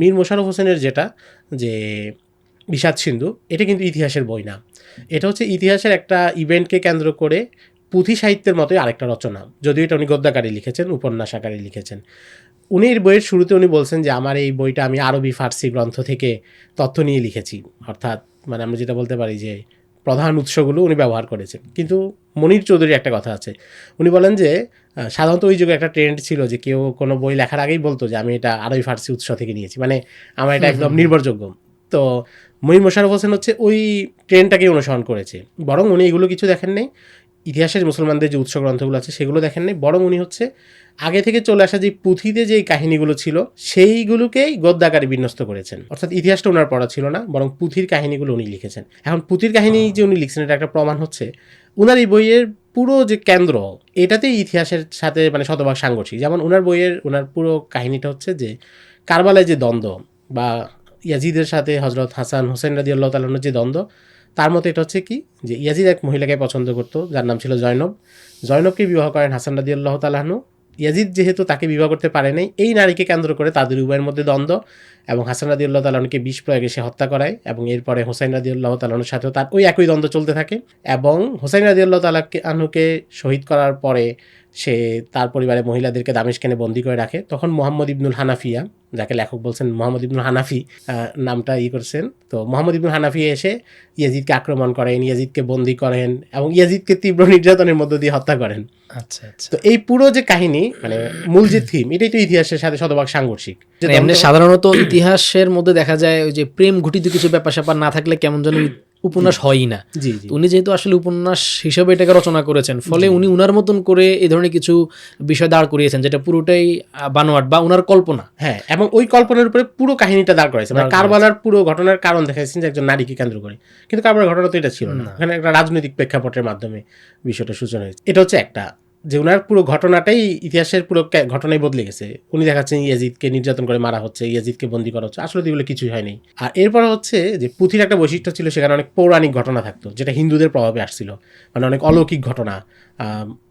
মীর মোশারফ হোসেনের যেটা, যে বিষাদ সিন্ধু, এটা কিন্তু ইতিহাসের বই না। এটা হচ্ছে ইতিহাসের একটা ইভেন্টকে কেন্দ্র করে পুঁথি সাহিত্যের মতোই আরেকটা রচনা। যদিও এটা উনি গদ্যাকারে লিখেছেন, উপন্যাস আকারে লিখেছেন। উনি এর বইয়ের শুরুতে উনি বলছেন যে, আমার এই বইটা আমি আরবি, ফার্সি গ্রন্থ থেকে তথ্য নিয়ে লিখেছি। অর্থাৎ মানে আমরা যেটা বলতে পারি যে প্রধান উৎসগুলো উনি ব্যবহার করেছেন। কিন্তু মনির চৌধুরী একটা কথা আছে। উনি বলেন যে সাধারণত ওই যুগে একটা ট্রেন্ড ছিল যে কেউ কোনো বই লেখার আগেই বলতো যে আমি এটা আরবি ফার্সি উৎস থেকে নিয়েছি। মানে আমার এটা একদম নির্ভরযোগ্য। তো মনির মোশারফ হোসেন হচ্ছে ওই ট্রেনটাকেই অনুসরণ করেছে। বরং উনি এগুলো কিছু দেখেন নাই ইতিহাসের মুসলমানদের যে উৎস গ্রন্থগুলো আছে সেগুলো দেখেন নাই। বরং উনি হচ্ছে আগে থেকে চলে আসা যে পুঁথিতে যে কাহিনীগুলো ছিল সেইগুলোকেই গদ্যাকারে বিন্যস্ত করেছেন। অর্থাৎ ইতিহাসটা ওনার পড়া ছিল না বরং পুঁথির কাহিনীগুলো উনি লিখেছেন। এখন পুঁথির কাহিনী যে উনি লিখছেন এটা একটা প্রমাণ হচ্ছে উনার এই বইয়ের পুরো যে কেন্দ্র এটাতেই ইতিহাসের সাথে মানে শতভাগ সাংঘর্ষিক। যেমন উনার বইয়ের উনার পুরো কাহিনীটা হচ্ছে যে কারবালায় যে দ্বন্দ্ব বা ইয়াজিদের সাথে হজরত হাসান হোসেন রাজি আল্লাহ তালানোর যে দ্বন্দ্ব তার মতে এটা হচ্ছে কি? যে ইয়াজিদ এক মহিলাকে পছন্দ করতো, যার নাম ছিল জয়নব। জয়নবকে বিবাহ করেন হাসান রাজি আল্লাহ তালাহনু ইয়াজিদ যেহেতু তাকে বিবাহ করতে পারে নাই, এই নারীকে কেন্দ্র করে তাদের উভয়ের মধ্যে দ্বন্দ্ব এবং হাসান রাদি আল্লাহ তালাহনুকে বিষ প্রয়োগে সে হত্যা করায় এবং এরপরে হোসাইন রাদি আল্লাহ তালাহনুর সাথেও তার ওই একই দ্বন্দ্ব চলতে থাকে এবং হোসাইন রাদি আল্লাহ তালাকে আনুকে শহীদ করার পরে সে তার পরিবারের মহিলাদেরকে দামেশকেনে বন্দি করে রাখে। তখন মোহাম্মদ ইবনুল হানাফিয়া যাকে লেখক বলছেন মোহাম্মদ ইবনুল হানাফি নামটা ই করছেন। তো মোহাম্মদ ইবনুল হানাফি এসে ইয়াজিদকে আক্রমণ করেন ইয়াজিদকে বন্দি করেন এবং ইয়াজিদকে তীব্র নির্যাতনের মধ্য দিয়ে হত্যা করেন। আচ্ছা আচ্ছা। তো এই পুরো যে কাহিনী মানে মূল যে থিম এটাই তো ইতিহাসের সাথে শতভাগ সাংঘর্ষিক। মানে এমনি সাধারণত ইতিহাসের মধ্যে দেখা যায় ওই যে প্রেম ঘটিত কিছু ব্যাপার স্যাপার না থাকলে কেমন যেন উপন্যাস হয়ই না। উনি যেহেতু আসলে উপন্যাস হিসেবে এটাকে রচনা করেছেন ফলে উনি উনার মতন করে এই ধরনের কিছু বিষয় দাঁড় করিয়েছেন যেটা পুরোটাই বানোয়াট বা উনার কল্পনা। হ্যাঁ এবং ওই কল্পনার উপরে পুরো কাহিনীটা দাঁড় করেছে মানে কারবালার পুরো ঘটনার কারণ দেখাইছেন যে একজন নারীকে কেন্দ্র করে। কিন্তু কারবালার ঘটনা তো এটা ছিল না। এখানে একটা রাজনৈতিক প্রেক্ষাপটের মাধ্যমে বিষয়টা সূচনা হয়েছে। এটা হচ্ছে একটা যে ওনার পুরো ঘটনাটাই ইতিহাসের পুরো ঘটনাই বদলে গেছে। উনি দেখাচ্ছেন ইয়াজিদকে নির্যাতন করে মারা হচ্ছে, ইয়াজিদকে বন্দি করা হচ্ছে। আসলে এগুলো কিছুই হয়নি। আর এরপর হচ্ছে যে পুঁথির একটা বৈশিষ্ট্য ছিল, সেখানে অনেক পৌরাণিক ঘটনা থাকতো, যেটা হিন্দুদের প্রভাবে আসছিল। মানে অনেক অলৌকিক ঘটনা।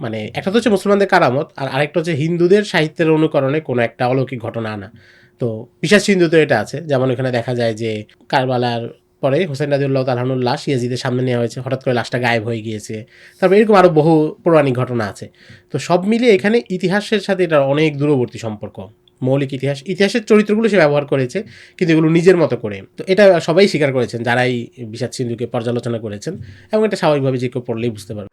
মানে একটা তো হচ্ছে মুসলমানদের কারামত, আর আরেকটা হচ্ছে হিন্দুদের সাহিত্যের অনুকরণে কোনো একটা অলৌকিক ঘটনা আনা। তো বিশ্বাস সিন্ধুতে এটা আছে। যেমন এখানে দেখা যায় যে কারবালার পরে হোসেন রাজিউল্লাহ তালহানুর লাশ ইয়াজিদের সামনে নেওয়া হয়েছে। হঠাৎ করে লাশটা গায়েব হয়ে গিয়েছে। তারপর এরকম আরও বহু পৌরাণিক ঘটনা আছে। তো সব মিলিয়ে এখানে ইতিহাসের সাথে এটার অনেক দূরবর্তী সম্পর্ক। মৌলিক ইতিহাস, ইতিহাসের চরিত্রগুলো সে ব্যবহার করেছে, কিন্তু এগুলো নিজের মতো করে। তো এটা সবাই স্বীকার করেছেন, যারাই বিষাদ সিন্ধুকে পর্যালোচনা করেছেন, এবং এটা স্বাভাবিকভাবে যে কেউ পড়লেই বুঝতে পারবে।